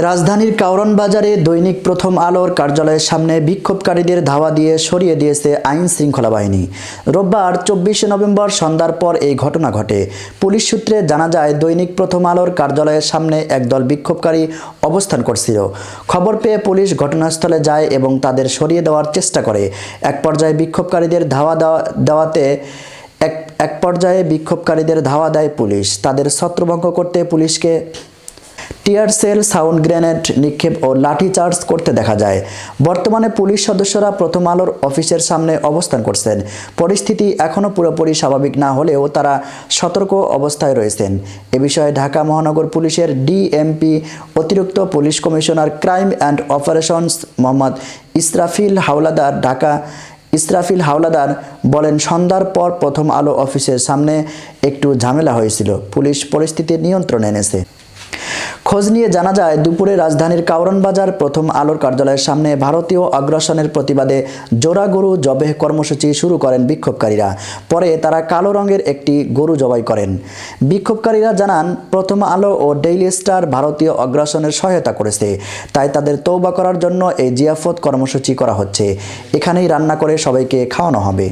রাজধানীর কাউরন বাজারে দৈনিক প্রথম আলোর কার্যালয়ের সামনে বিক্ষোভকারীদের ধাওয়া দিয়ে সরিয়ে দিয়েছে আইন শৃঙ্খলা বাহিনী। রোববার চব্বিশে নভেম্বর সন্ধ্যার পর এই ঘটনা ঘটে। পুলিশ সূত্রে জানা যায়, দৈনিক প্রথম আলোর কার্যালয়ের সামনে একদল বিক্ষোভকারী অবস্থান করছিল। খবর পেয়ে পুলিশ ঘটনাস্থলে যায় এবং তাদের সরিয়ে দেওয়ার চেষ্টা করে। এক পর্যায়ে বিক্ষোভকারীদের ধাওয়া দেওয়া, দেওয়াতে এক এক পর্যায়ে বিক্ষোভকারীদের ধাওয়া দেয় পুলিশ। তাদের ছত্রভঙ্গ করতে পুলিশকে টিয়ার সেল, সাউন্ড গ্রেনেড, নিক্ষেপ ও লাঠি চার্জ করতে দেখা যায়। বর্তমানে পুলিশ সদস্যরা প্রথম আলোর অফিসের সামনে অবস্থান করছেন। পরিস্থিতি এখনও পুরোপুরি স্বাভাবিক না হলেও তারা সতর্ক অবস্থায় রয়েছেন। এ বিষয়ে ঢাকা মহানগর পুলিশের ডিএমপি অতিরিক্ত police commissioner crime and operations Mohammad Israfil Howlader Dhaka Israfil Howlader বলেন, সন্ধ্যার পর প্রথম আলো অফিসের সামনে একটু ঝামেলা হয়েছিল। পুলিশ পরিস্থিতি নিয়ন্ত্রণে এনেছে। খোঁজ নিয়ে জানা যায়, দুপুরে রাজধানীর কাউরন বাজার প্রথম আলোর কার্যালয়ের সামনে ভারতীয় আগ্রাসনের প্রতিবাদে জোড়া গরু জবেহ কর্মসূচি শুরু করেন বিক্ষোভকারীরা। পরে তারা কালো রঙের একটি গরু জবাই করেন। বিক্ষোভকারীরা জানান, প্রথম আলো ও ডেইলি স্টার ভারতীয় আগ্রাসনের সহায়তা করেছে। তাই তাদের তৌবা করার জন্য এই জিয়াফত কর্মসূচি করা হচ্ছে। এখানেই রান্না করে সবাইকে খাওয়ানো হবে।